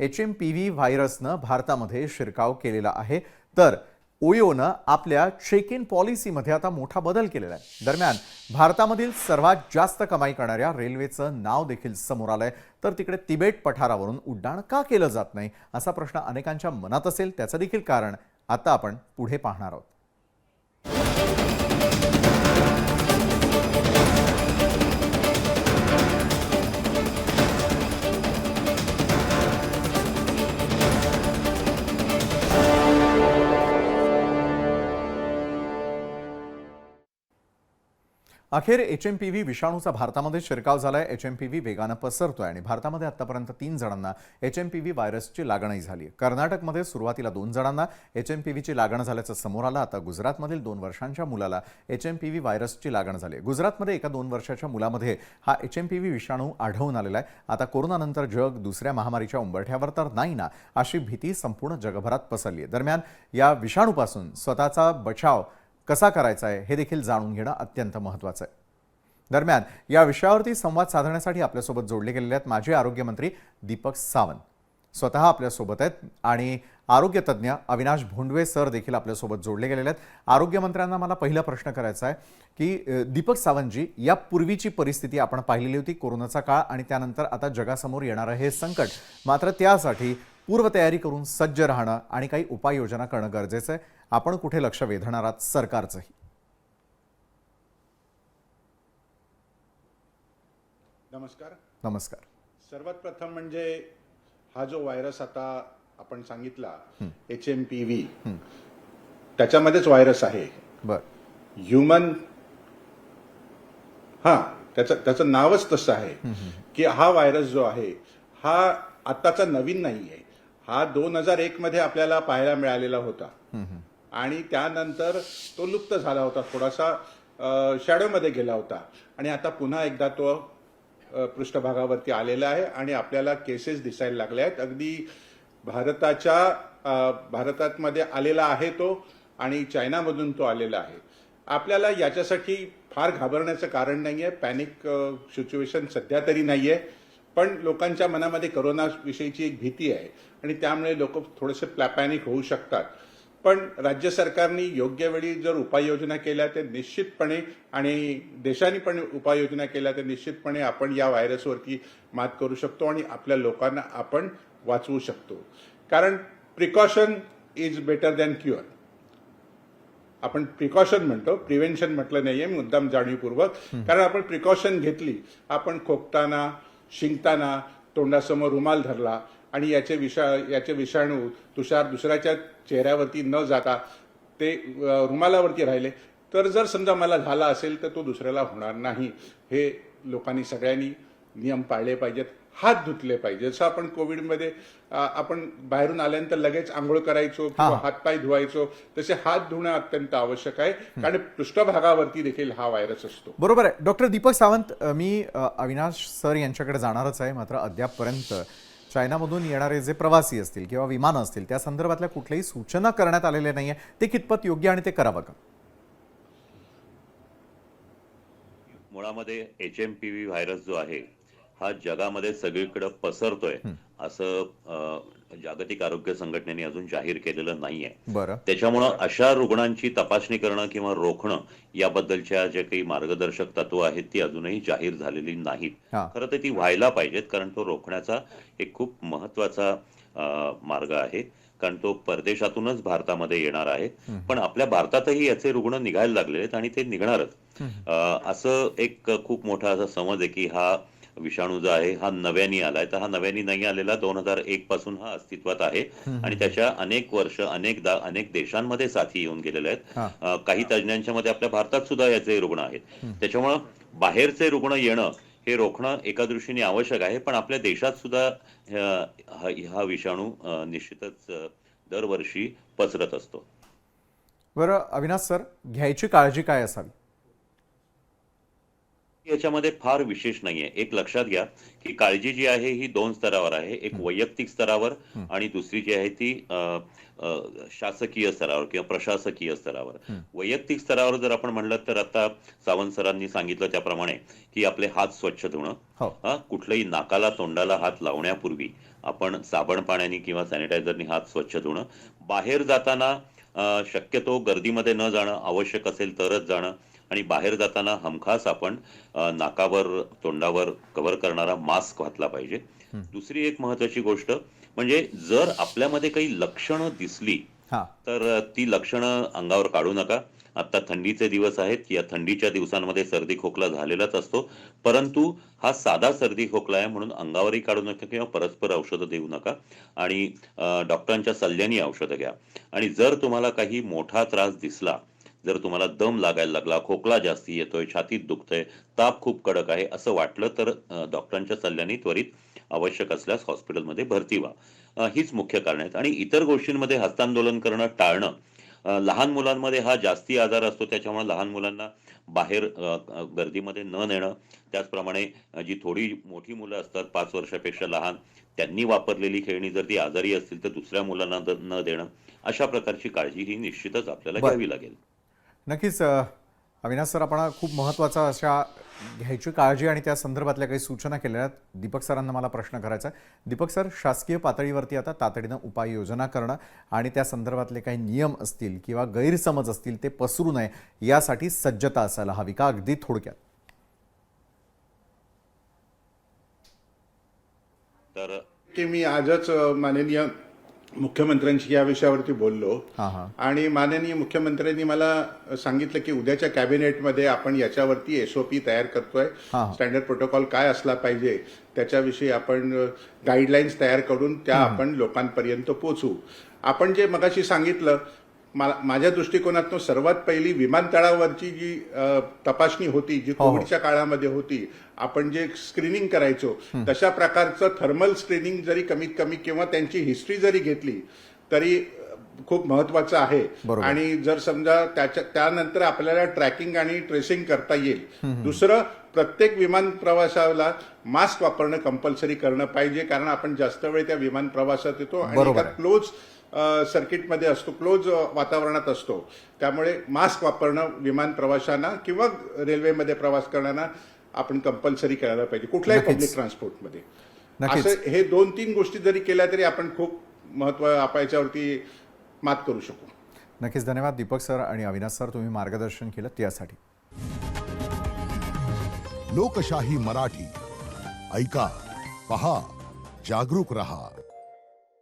H M P V व्हायरसनं भारतामध्ये शिरकाव केलेला आहे. तर ओयोनं आपल्या चेक इन पॉलिसीमध्ये आता मोठा बदल केलेला आहे. दरम्यान भारतामधील सर्वात जास्त कमाई करणाऱ्या रेल्वेचं नाव देखील समोर आलंय. तर तिकडे तिबेट पठारावरून उड्डाण का केलं जात नाही असा प्रश्न अनेकांच्या मनात असेल. त्याचं देखील कारण आता आपण पुढे पाहणार आहोत. अखेर एच एम पी व्ही विषाणूचा भारतामध्ये शिरकाव झालाय. एच एम पी व्ही वेगानं पसरतोय आणि भारतामध्ये आतापर्यंत तीन जणांना एच एम पी व्ही व्हायरसची लागणही झाली कर्नाटकमध्ये सुरुवातीला दोन जणांना एच एम पी व्हीची लागण झाल्याचं समोर आलं. आता गुजरातमधील दोन वर्षांच्या मुलाला एच एम पी व्ही व्हायरसची लागण झाली गुजरातमध्ये एका दोन वर्षाच्या मुलामध्ये हा एच एम पी व्ही विषाणू आढळून आलेला आहे. आता कोरोनानंतर जग दुसऱ्या महामारीच्या उंबरठ्यावर तर नाही ना अशी भीती संपूर्ण जगभरात पसरली आहे. दरम्यान या विषाणूपासून स्वतःचा बचाव कसा करायचा आहे हे देखील जाणून घेणं अत्यंत महत्त्वाचं आहे. दरम्यान या विषयावरती संवाद साधण्यासाठी आपल्यासोबत जोडले गेलेले आहेत माजी आरोग्यमंत्री दीपक सावंत. स्वतः आपल्यासोबत आहेत आणि आरोग्यतज्ञ अविनाश भोंडवे सर देखील आपल्यासोबत जोडले गेलेले आहेत. आरोग्यमंत्र्यांना मला पहिला प्रश्न करायचा आहे की दीपक सावंतजी या पूर्वीची परिस्थिती आपण पाहिलेली होती कोरोनाचा काळ आणि त्यानंतर आता जगासमोर येणारं हे संकट. मात्र त्यासाठी पूर्वतयारी करून सज्ज राहणं आणि काही उपाययोजना करणं गरजेचं आहे. आपण कुठे लक्ष वेधणार आहात? सरकारचंही. नमस्कार. नमस्कार. सर्वात प्रथम म्हणजे हा जो व्हायरस आता आपण सांगितला एच एम पी व्ही त्याच्यामध्येच व्हायरस आहे. बर. ह्युमन हा त्याचं त्याचं नावच तसं आहे की हा व्हायरस जो आहे हा आत्ताचा नवीन नाही आहे हा दोन हजार एक मध्ये आपल्याला पाहायला मिळालेला होता. आणि त्यानंतर तो लुप्त झाला होता थोडासा शॅडोमध्ये गेला होता. आणि आता पुन्हा एकदा तो पृष्ठभागावरती आलेला आहे आणि आपल्याला केसेस दिसायला लागल्या आहेत. अगदी भारताच्या भारतातमध्ये भारतामध्ये आलेला आहे तो आणि चायनामधून तो आलेला आहे. आपल्याला याच्यासाठी फार घाबरण्याचं कारण नाही आहे पॅनिक सिच्युएशन सध्या तरी नाही आहे पण लोकांच्या मनामध्ये करोनाविषयीची एक भीती आहे. आणि त्यामुळे लोक थोडेसे पॅनिक होऊ शकतात. पण राज्य सरकारने योग्य वेळी जर उपाययोजना केल्या तर निश्चितपणे आणि देशाने पण उपाययोजना केल्या तर निश्चितपणे आपण या व्हायरसवरती मात करू शकतो आणि आपल्या लोकांना आपण वाचवू शकतो. कारण precaution is better than cure आपण प्रिकॉशन म्हणतो प्रिव्हेन्शन म्हटलं नाहीये मुद्दाम जाणीवपूर्वक. कारण आपण प्रिकॉशन घेतली आपण खोकताना शिंकताना तोंडासमोर रुमाल धरला आणि याचे विषा याचे विषाणू तुषार दुसऱ्याच्या चेहऱ्यावरती न जाता ते रुमालावरती राहिले. तर जर समजा मला झाला असेल तर तो दुसऱ्याला होणार नाही. हे लोकांनी सगळ्यांनी नियम पाळले पाहिजेत हात धुतले पाहिजे जसं आपण कोविडमध्ये आपण बाहेरून आल्यानंतर लगेच आंघोळ करायचो किंवा हातपाय धुवायचो तसे हात धुणं अत्यंत आवश्यक आहे. कारण पृष्ठभागावरती देखील हा व्हायरस असतो. बरोबर आहे. डॉक्टर दीपक सावंत मी अविनाश सर यांच्याकडे जाणारच आहे मात्र अद्यापपर्यंत चायनामधून येणारे जे प्रवासी असतील किंवा विमानं असतील त्या संदर्भातल्या कुठल्याही सूचना करण्यात आलेल्या नाही आहे ते कितपत योग्य आणि ते करावं का? मुळामध्ये H M P V virus जो आहे हा जगामध्ये सगळीकडे पसरतोय असं जागतिक आरोग्य संघटनेने अजून जाहीर केलेलं नाहीये. त्याच्यामुळं अशा रुग्णांची तपासणी करणं किंवा रोखणं याबद्दलच्या जे काही मार्गदर्शक तत्व आहेत ती अजूनही जाहीर झालेली नाहीत. खरं तर ती व्हायला पाहिजेत कारण तो रोखण्याचा एक खूप महत्त्वाचा मार्ग आहे. कारण तो परदेशातूनच भारतामध्ये येणार आहे. पण आपल्या भारतातही याचे रुग्ण निघायला लागले आहेत आणि ते निघणारच. असं एक खूप मोठा असा समज आहे की हा विषाणू जो आहे हा नव्याने आलाय. तर हा नव्याने नाही आलेला दोन हजार एक पासून हा अस्तित्वात आहे. आणि त्याच्या अनेक वर्ष अनेकदा अनेक देशांमध्ये साथी येऊन गेलेल्या. आहेत. काही तज्ज्ञांच्या मध्ये आपल्या भारतात सुद्धा याचे रुग्ण आहेत. त्याच्यामुळं बाहेरचे रुग्ण येणं हे रोखणं एका दृष्टीने आवश्यक आहे. पण आपल्या देशात सुद्धा हा विषाणू निश्चितच दरवर्षी पसरत असतो. बरं अविनाश सर घ्यायची काळजी काय असावी? याच्यामध्ये फार विशेष नाहीये. एक लक्षात घ्या की काळजी जी आहे ही दोन स्तरावर आहे. एक वैयक्तिक स्तरावर आणि दुसरी जी आहे ती शासकीय स्तरावर किंवा प्रशासकीय स्तरावर. वैयक्तिक स्तरावर जर आपण म्हणलं तर आता सावंत सरांनी सांगितलं त्याप्रमाणे की आपले हात स्वच्छ धुणं हो. कुठल्याही नाकाला तोंडाला हात लावण्यापूर्वी आपण साबण पाण्याने किंवा सॅनिटायझरने हात स्वच्छ धुणं. बाहेर जाताना शक्यतो गर्दीमध्ये न जाणं आवश्यक असेल तरच जाणं. आणि बाहेर जाताना हमखास आपण नाकावर तोंडावर कव्हर करणारा मास्क घातला पाहिजे. दुसरी एक महत्वाची गोष्ट म्हणजे जर आपल्यामध्ये काही लक्षणं दिसली तर ती लक्षणं अंगावर काढू नका. आता थंडीचे दिवस आहेत या थंडीच्या दिवसांमध्ये सर्दी खोकला झालेलाच असतो. परंतु हा साधा सर्दी खोकला आहे म्हणून अंगावरही काढू नका किंवा परस्पर औषधं देऊ नका. आणि डॉक्टरांच्या सल्ल्याने औषधं घ्या. आणि जर तुम्हाला काही मोठा त्रास दिसला जर तुम्हाला दम लागायला लागला खोकला जास्ती येतोय छातीत दुखतंय ताप खूप कडक आहे असं वाटलं तर डॉक्टरांच्या सल्ल्याने त्वरित आवश्यक असल्यास हॉस्पिटलमध्ये भरती व्हा. हीच मुख्य कारण आहेत. आणि इतर गोष्टींमध्ये हस्तांदोलन करणं टाळणं. लहान मुलांमध्ये हा जास्ती आजार असतो. त्याच्यामुळे लहान मुलांना बाहेर गर्दीमध्ये न नेणं. त्याचप्रमाणे जी थोडी मोठी मुलं असतात पाच वर्षापेक्षा लहान त्यांनी वापरलेली खेळणी जर ती आजारी असतील तर दुसऱ्या मुलांना न देणं. अशा प्रकारची काळजी ही निश्चितच आपल्याला. घ्यावी लागेल. नक्कीच अविनाश सर आपण खूप महत्त्वाचा अशा घ्यायची काळजी आणि त्या संदर्भातल्या काही सूचना केलेल्या आहेत दीपक सरांना मला प्रश्न करायचा आहे. दीपक सर शासकीय पातळीवरती आता तातडीनं उपाययोजना करणं आणि त्या संदर्भातले काही नियम असतील किंवा गैरसमज असतील ते पसरू नये यासाठी सज्जता असायला हवी का? अगदी थोडक्यात. तर की मी आजच माननीय मुख्यमंत्र्यांशी या विषयावरती बोललो. आणि माननीय मुख्यमंत्र्यांनी मला सांगितलं की उद्याच्या कॅबिनेटमध्ये आपण याच्यावरती एसओपी तयार करतोय. स्टँडर्ड प्रोटोकॉल काय असला पाहिजे त्याच्याविषयी आपण गाईडलाईन्स तयार करून त्या आपण लोकांपर्यंत पोचवू आपण जे मगाशी सांगितलं मा- माझ्या दृष्टिकोनातून सर्वात पहिली विमानतळावरची जी तपासणी होती जी हो, हो. कोविडच्या काळामध्ये होती आपण जे स्क्रीनिंग करायचो तशा प्रकारचं थर्मल स्क्रीनिंग जरी कमीत कमी किंवा त्यांची हिस्ट्री जरी घेतली तरी खूप महत्वाचं आहे. आणि जर समजा त्याच्या त्यानंतर आपल्याला ट्रॅकिंग आणि ट्रेसिंग करता येईल दुसरं प्रत्येक विमान प्रवासाला मास्क वापरणं कंपल्सरी करणं पाहिजे कारण आपण जास्त वेळ त्या विमान प्रवासात येतो आणि. क्लोज सर्किटमध्ये असतो क्लोज वातावरणात असतो. त्यामुळे मास्क वापरणं विमान प्रवाशांना किंवा रेल्वेमध्ये प्रवास करणाऱ्यांना आपण कंपल्सरी करायला पाहिजे कुठल्याही. पब्लिक ट्रान्सपोर्टमध्ये नक्कीच. असं हे दोन तीन गोष्टी जरी केल्या तरी आपण खूप महत्त्व आपण याच्यावरती मात करू शकू. नक्कीच. धन्यवाद दीपक सर आणि अविनाश सर तुम्ही मार्गदर्शन केलं त्यासाठी. लोकशाही मराठी. ऐका पहा जागरूक रहा.